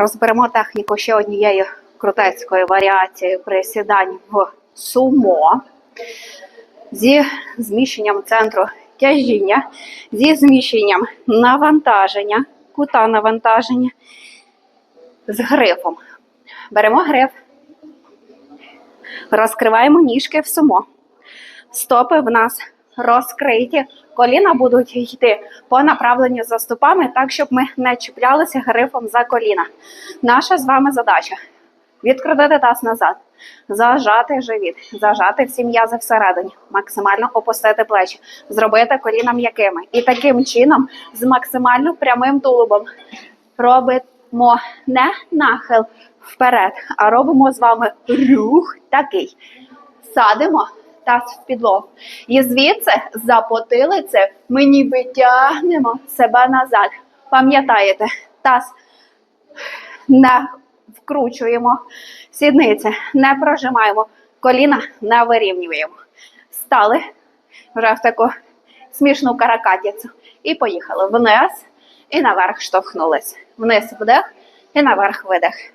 Розберемо техніку ще однією крутецькою варіацією присідань в сумо зі зміщенням центру тяжіння, зі зміщенням навантаження, кута навантаження з грифом. Беремо гриф, розкриваємо ніжки в сумо. Стопи в нас розкриті, коліна будуть йти по направленню за стопами, так, щоб ми не чіплялися грифом за коліна. Наша з вами задача відкрутити таз назад, зажати живіт, зажати всі м'язи всередині, максимально опустити плечі, зробити коліна м'якими. І таким чином з максимально прямим тулубом робимо не нахил вперед, а робимо з вами рух такий. Садимо таз в підлогу. І звідси за потилиці ми ніби тягнемо себе назад. Пам'ятаєте, таз не вкручуємо сідниці, не прожимаємо, коліна не вирівнюємо. Стали вже в таку смішну каракатицю. І поїхали вниз і наверх штовхнулись. Вниз вдих і наверх видих.